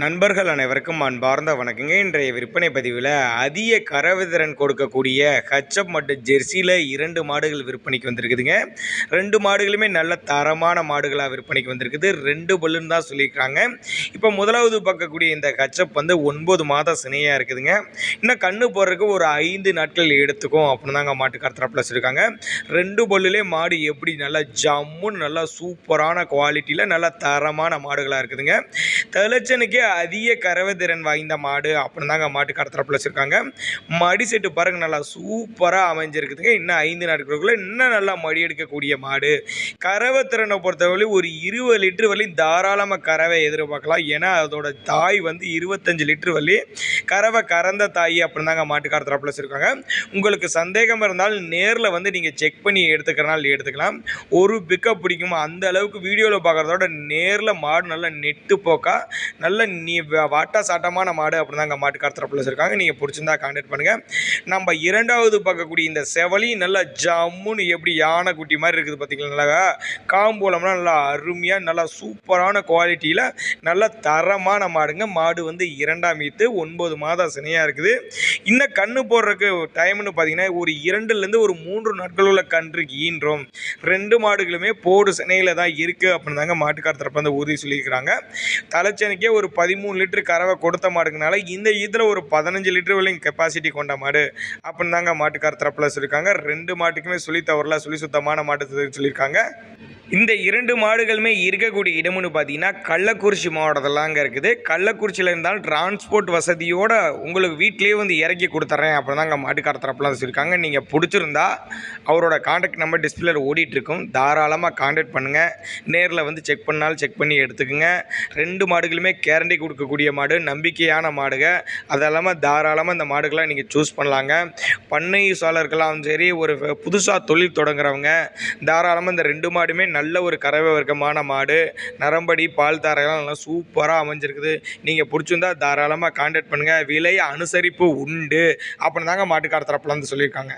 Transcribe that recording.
நண்பர்கள் அனைவருக்கும் அன்பார்ந்த வணக்கங்க. இன்றைய விற்பனை பதிவில் அதிக கரவிதிறன் கொடுக்கக்கூடிய ஹச்சப் மற்றும் ஜெர்சியில் இரண்டு மாடுகள் விற்பனைக்கு வந்திருக்குதுங்க. ரெண்டு மாடுகளுமே நல்ல தரமான மாடுகளாக விற்பனைக்கு வந்திருக்குது. ரெண்டு பல்லுன்னு தான் சொல்லியிருக்காங்க. இப்போ முதலாவது பார்க்கக்கூடிய இந்த ஹச்சப் வந்து ஒன்பது மாதம் சினையாக இருக்குதுங்க. இன்னும் கண்ணு போடுறதுக்கு ஒரு ஐந்து நாட்கள் எடுத்துக்கும் அப்படின்னு தாங்க மாட்டுக்கார தரப்பில் சொல்லியிருக்காங்க ரெண்டு பல்லுலே மாடு எப்படி நல்லா ஜம்முன்னு நல்லா சூப்பரான குவாலிட்டியில் நல்ல தரமான மாடுகளாக இருக்குதுங்க. தலைச்சனுக்கே அதிக கறவை திறன் வாய்ந்த மாடு அப்படின்னு தாங்க மாட்டு கடத்தரப்பில் வச்சுருக்காங்க. மடி செட்டு பாருங்க நல்லா சூப்பராக அமைஞ்சிருக்குதுங்க. இன்னும் ஐந்து நாட்களுக்குள்ள இன்னும் நல்லா மடி எடுக்கக்கூடிய மாடு. கறவை திறனை பொறுத்தவரை ஒரு இருபது லிட்டர் வரையும் தாராளமாக கறவை எதிர்பார்க்கலாம். ஏன்னா அதோட தாய் வந்து இருபத்தஞ்சு லிட்டர் வலி கறவை கறந்த தாய் அப்படின்னு தாங்க மாட்டுக்கார தரப்பில் வச்சுருக்காங்க. உங்களுக்கு சந்தேகம் இருந்தால் நேரில் வந்து நீங்கள் செக் பண்ணி எடுத்துக்கிறனால எடுத்துக்கலாம். ஒரு பிக்கப் பிடிக்குமா அந்த அளவுக்கு வீடியோவில் பார்க்குறதோட நேரில் மாடு நல்லா நெட்டு போக்க நல்ல நீ வாட்டா சாட்டமான மாடு அப்படின்னு தாங்க மாட்டுக்கார தரப்பில் இருக்காங்க. நீங்கள் பிடிச்சிருந்தா காண்டாக்ட் பண்ணுங்கள் நம்ம இரண்டாவது பார்க்கக்கூடிய இந்த செவலி நல்லா ஜம்முன்னு எப்படி யானை குட்டி மாதிரி இருக்குது பார்த்தீங்களா நல்லா காம்போலம்னா நல்லா அருமையாக நல்லா சூப்பரான குவாலிட்டியில் நல்ல தரமான மாடுங்க. மாடு வந்து இரண்டாம் ஈத்து ஒன்பது மாதம் சினையாக இருக்குது. இன்னும் கண்ணு போடுறதுக்கு டைம்னு பார்த்தீங்கன்னா ஒரு இரண்டுலேருந்து ஒரு மூன்று நாட்கள் உள்ள கன்றுக்கு ஈன்றோம். ரெண்டு மாடுகளுமே போடு சினையில் தான் இருக்குது அப்படின்னு தாங்க மாட்டுக்கார தரப்பு வந்து உறுதி சொல்லியிருக்கிறாங்க. கலச்சனுக்கே ஒரு பதிமூணு லிட்டர் கறவை கொடுத்த மாடுங்கனால இந்த இதில் ஒரு பதினஞ்சு லிட்டர் வரையும் கெப்பாசிட்டி கொண்ட மாடு. அப்படின்னு தாங்க மாட்டுக்கார் தரப்பில் சொல்லியிருக்காங்க. ரெண்டு மாட்டுக்குமே சொல்லி தவறலாம் சொல்லி சுத்தமான மாட்டு சொல்லியிருக்காங்க. இந்த இரண்டு மாடுகளுமே இருக்கக்கூடிய இடம்னு பார்த்தீங்கன்னா கள்ளக்குறிச்சி மாவட்டத்தில் அங்கே இருக்குது. கள்ளக்குறிச்சியில் இருந்தாலும் டிரான்ஸ்போர்ட் வசதியோடு உங்களுக்கு வீட்டிலேயே வந்து இறக்கி கொடுத்துட்றேன் தான் அங்கே மாட்டுக்கார தரப்புலாம் சொல்லியிருக்காங்க. நீங்கள் பிடிச்சிருந்தா அவரோட காண்டாக்ட் நம்பர் டிஸ்பிளேல ஓடிட்டுருக்கும் தாராளமாக காண்டாக்ட் பண்ணுங்கள் நேரில் வந்து செக் பண்ணாலும் செக் பண்ணி எடுத்துக்கோங்க. ரெண்டு மாடுகளுமே கேரண்டி கொடுக்கக்கூடிய மாடு நம்பிக்கையான மாடுக. அது இல்லாமல் தாராளமாக இந்த மாடுகளாக நீங்கள் சூஸ் பண்ணலாங்க. பண்ணை சாலர்களாகவும் சரி ஒரு புதுசாக தொழில் தொடங்குறவங்க தாராளமாக இந்த ரெண்டு மாடுமே நல்ல ஒரு கறவை வர்க்கமான மாடு நரம்படி பால் தாரையெல்லாம் நல்லா சூப்பராக அமைஞ்சிருக்குது. நீங்கள் பிடிச்சிருந்தா தாராளமாக காண்டாக்ட் பண்ணுங்கள் விலை அனுசரிப்பு உண்டு. அப்படின்னு தாங்க மாட்டுக்கார தரப்புல சொல்லியிருக்காங்க.